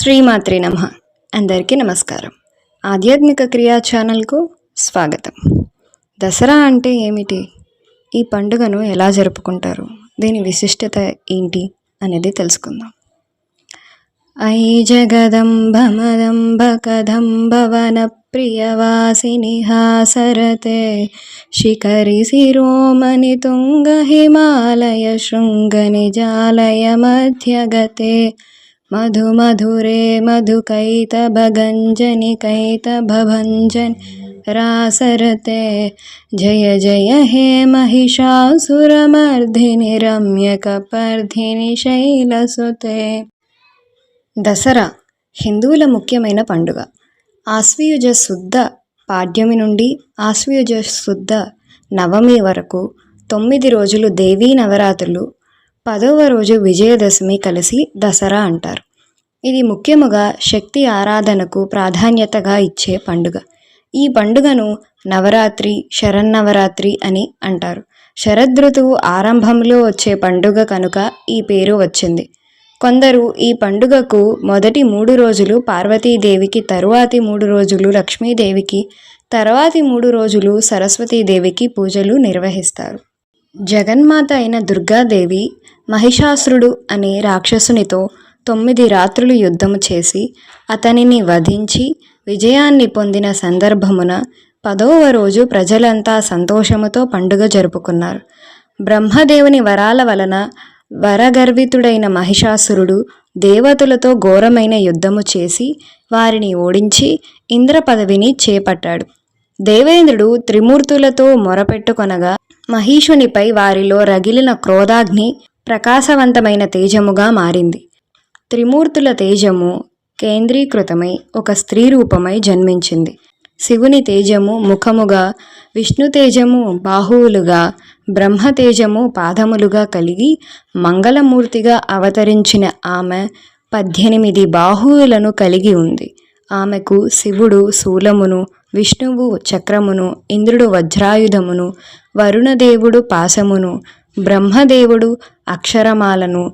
శ్రీమాత్రి నమ. అందరికీ నమస్కారం. ఆధ్యాత్మిక క్రియా ఛానల్కు స్వాగతం. దసరా అంటే ఏమిటి? ఈ పండుగను ఎలా జరుపుకుంటారు? దీని విశిష్టత ఏంటి? అనేది తెలుసుకుందాం. ఐ జగదంబమదంబ కదంబవన కదంబ ప్రియవాసిని హాసరతే శిఖరి శిరోమణి తుంగ హిమాలయ శృంగ నిజాలయ మధ్యగతే మధు మధురే మధుకైతభగంజని కైతభభంజన్ రాసరతే జయ జయ హే महिषासुरमर्धिनि రమ్యకపర్ధిని శైలసుతే దసరా హిందువుల ముఖ్యమైన పండుగ ఆశ్వయుజ శుద్ధ పాడ్యమి నుండి ఆశ్వయుజ శుద్ధ నవమి వరకు తొమ్మిది రోజులు దేవీ నవరాత్రులు పదవ రోజు విజయదశమి కలిసి దసరా అంటారు. ఇది ముఖ్యముగా శక్తి ఆరాధనకు ప్రాధాన్యతగా ఇచ్చే పండుగ. ఈ పండుగను నవరాత్రి శరన్నవరాత్రి అని అంటారు. శరదృతువు ఆరంభంలో వచ్చే పండుగ కనుక ఈ పేరు వచ్చింది. కొందరు ఈ పండుగకు మొదటి మూడు రోజులు పార్వతీదేవికి తరువాతి మూడు రోజులు లక్ష్మీదేవికి తర్వాతి మూడు రోజులు సరస్వతీదేవికి పూజలు నిర్వహిస్తారు. జగన్మాత అయిన దుర్గాదేవి మహిషాసురుడు అనే రాక్షసునితో తొమ్మిది రాత్రులు యుద్ధము చేసి అతనిని వధించి విజయాన్ని పొందిన సందర్భమున పదవ రోజు ప్రజలంతా సంతోషముతో పండుగ జరుపుకున్నారు. బ్రహ్మదేవుని వరాల వలన వరగర్వితుడైన మహిషాసురుడు దేవతలతో ఘోరమైన యుద్ధము చేసి వారిని ఓడించి ఇంద్ర పదవిని చేపట్టాడు. దేవేంద్రుడు త్రిమూర్తులతో మొరపెట్టుకొనగా మహీషునిపై వారిలో రగిలిన క్రోధాగ్ని ప్రకాశవంతమైన తేజముగా మారింది. త్రిమూర్తుల తేజము కేంద్రీకృతమై ఒక స్త్రీ రూపమై జన్మించింది. శివుని తేజము ముఖముగా విష్ణు తేజము బాహువులుగా బ్రహ్మ తేజము పాదములుగా కలిగి మంగళమూర్తిగా అవతరించిన ఆమె పద్దెనిమిది బాహువులను కలిగి ఉంది. ఆమెకు శివుడు శూలమును విష్ణువు చక్రమును ఇంద్రుడు వజ్రాయుధమును వరుణదేవుడు పాశమును బ్రహ్మదేవుడు అక్షరమాలను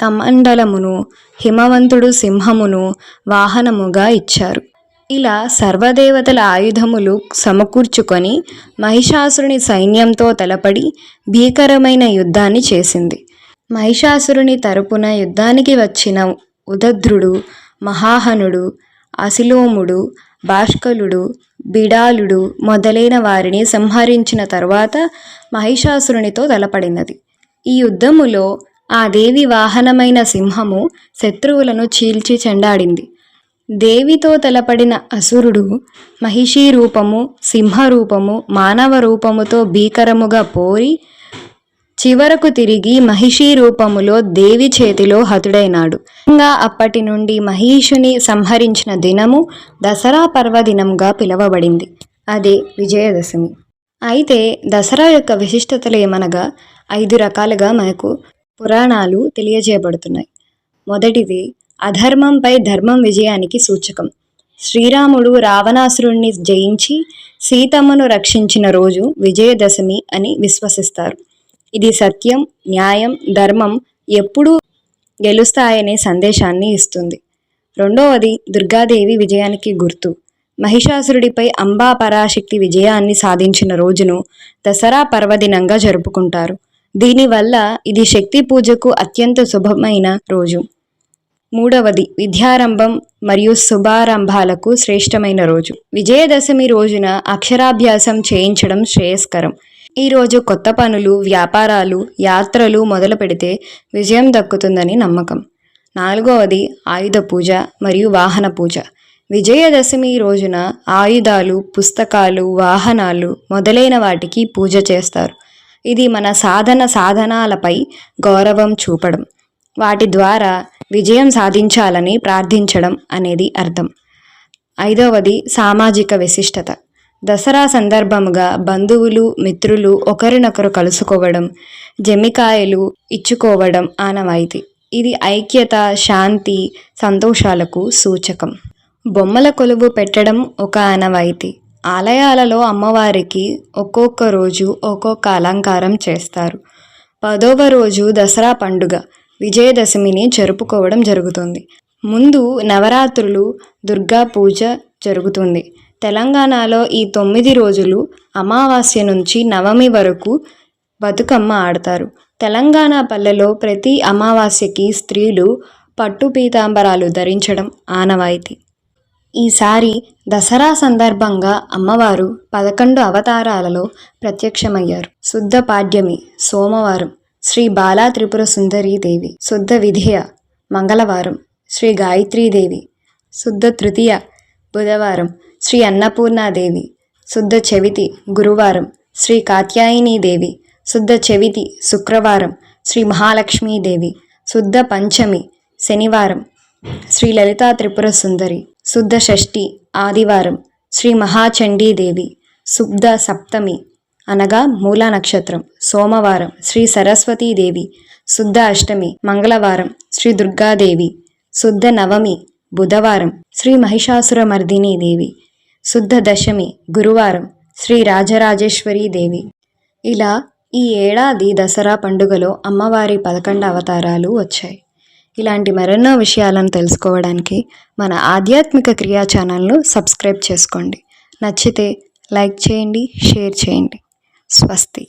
కమండలమును హిమవంతుడు సింహమును వాహనముగా ఇచ్చారు. ఇలా సర్వదేవతల ఆయుధములు సమకూర్చుకొని మహిషాసురుని సైన్యంతో తలపడి భీకరమైన యుద్ధాన్ని చేసింది. మహిషాసురుని తరపున యుద్ధానికి వచ్చిన ఉదధ్రుడు మహాహనుడు అసిలోముడు భాష్కలుడు బిడాలుడు మొదలైన వారిని సంహరించిన తరువాత మహిషాసురునితో తలపడినది. ఈ యుద్ధములో ఆ దేవి వాహనమైన సింహము శత్రువులను చీల్చి చెండాడింది. దేవితో తలపడిన అసురుడు మహిషీ రూపము సింహరూపము మానవ రూపముతో భీకరముగా పోరి చివరకు తిరిగి మహిషీ రూపములో దేవి చేతిలో హతుడైనాడు. ఇంకా అప్పటి నుండి మహిషుని సంహరించిన దినము దసరా పర్వదినంగా పిలువబడింది. అదే విజయదశమి. అయితే దసరా యొక్క విశిష్టతలు ఏమనగా ఐదు రకాలుగా మనకు పురాణాలు తెలియజేయబడుతున్నాయి. మొదటిది అధర్మంపై ధర్మం విజయానికి సూచకం. శ్రీరాముడు రావణాసురుణ్ణి జయించి సీతమ్మను రక్షించిన రోజు విజయదశమి అని విశ్వసిస్తారు. ఇది సత్యం న్యాయం ధర్మం ఎప్పుడూ గెలుస్తాయనే సందేశాన్ని ఇస్తుంది. రెండవది దుర్గాదేవి విజయానికి గుర్తు. మహిషాసురుడిపై అంబా పరాశక్తి విజయాన్ని సాధించిన రోజును దసరా పర్వదినంగా జరుపుకుంటారు. దీనివల్ల ఇది శక్తి పూజకు అత్యంత శుభమైన రోజు. మూడవది విద్యారంభం మరియు శుభారంభాలకు శ్రేష్టమైన రోజు. విజయదశమి రోజున అక్షరాభ్యాసం చేయించడం శ్రేయస్కరం. ఈరోజు కొత్త పనులు వ్యాపారాలు యాత్రలు మొదలు పెడితే విజయం దక్కుతుందని నమ్మకం. నాలుగవది ఆయుధ పూజ మరియు వాహన పూజ. విజయదశమి రోజున ఆయుధాలు పుస్తకాలు వాహనాలు మొదలైన వాటికి పూజ చేస్తారు. ఇది మన సాధన సాధనాలపై గౌరవం చూపడం. వాటి ద్వారా విజయం సాధించాలని ప్రార్థించడం అనేది అర్థం. ఐదవది సామాజిక విశిష్టత. దసరా సందర్భముగా బంధువులు మిత్రులు ఒకరినొకరు కలుసుకోవడం జమికాయలు ఇచ్చుకోవడం ఆనవాయితీ. ఇది ఐక్యత శాంతి సంతోషాలకు సూచకం. బొమ్మల కొలువు పెట్టడం ఒక ఆనవాయితీ. ఆలయాలలో అమ్మవారికి ఒక్కొక్క రోజు ఒక్కొక్క అలంకారం చేస్తారు. పదవ రోజు దసరా పండుగ విజయదశమిని జరుపుకోవడం జరుగుతుంది. ముందు నవరాత్రులు దుర్గా పూజ జరుగుతుంది. తెలంగాణలో ఈ తొమ్మిది రోజులు అమావాస్య నుంచి నవమి వరకు బతుకమ్మ ఆడతారు. తెలంగాణ పల్లెలో ప్రతి అమావాస్యకి స్త్రీలు పట్టు పీతాంబరాలు ధరించడం ఆనవాయితీ. ఈసారి దసరా సందర్భంగా అమ్మవారు పదకొండు అవతారాలలో ప్రత్యక్షమయ్యారు. శుద్ధ పాడ్యమి సోమవారం శ్రీ బాలా త్రిపుర సుందరీదేవి శుద్ధ విధియ మంగళవారం శ్రీ గాయత్రీదేవి శుద్ధ తృతీయ బుధవారం శ్రీ అన్నపూర్ణాదేవి శుద్ధ చవితి గురువారం. శ్రీ కాత్యాయనీదేవి శుద్ధ చవితి శుక్రవారం. శ్రీ మహాలక్ష్మీదేవి శుద్ధ పంచమి శనివారం. శ్రీ లలితా త్రిపుర సుందరి శుద్ధ షష్ఠి ఆదివారం. శ్రీ మహాచండీదేవి శుద్ధ సప్తమి అనగా మూలా నక్షత్రం. సోమవారం శ్రీ సరస్వతీదేవి శుద్ధ అష్టమి మంగళవారం శ్రీ దుర్గాదేవి శుద్ధ నవమి బుధవారం శ్రీ మహిషాసురమర్దిని దేవి శుద్ధ దశమి గురువారం శ్రీ రాజరాజేశ్వరీ దేవి. ఇలా ఈ ఏడాది దసరా పండుగలో అమ్మవారి పదకొండు అవతారాలు వచ్చాయి. ఇలాంటి మరెన్నో విషయాలను తెలుసుకోవడానికి మన ఆధ్యాత్మిక క్రియా ఛానల్ను సబ్స్క్రైబ్ చేసుకోండి. నచ్చితే లైక్ చేయండి షేర్ చేయండి. స్వస్తి.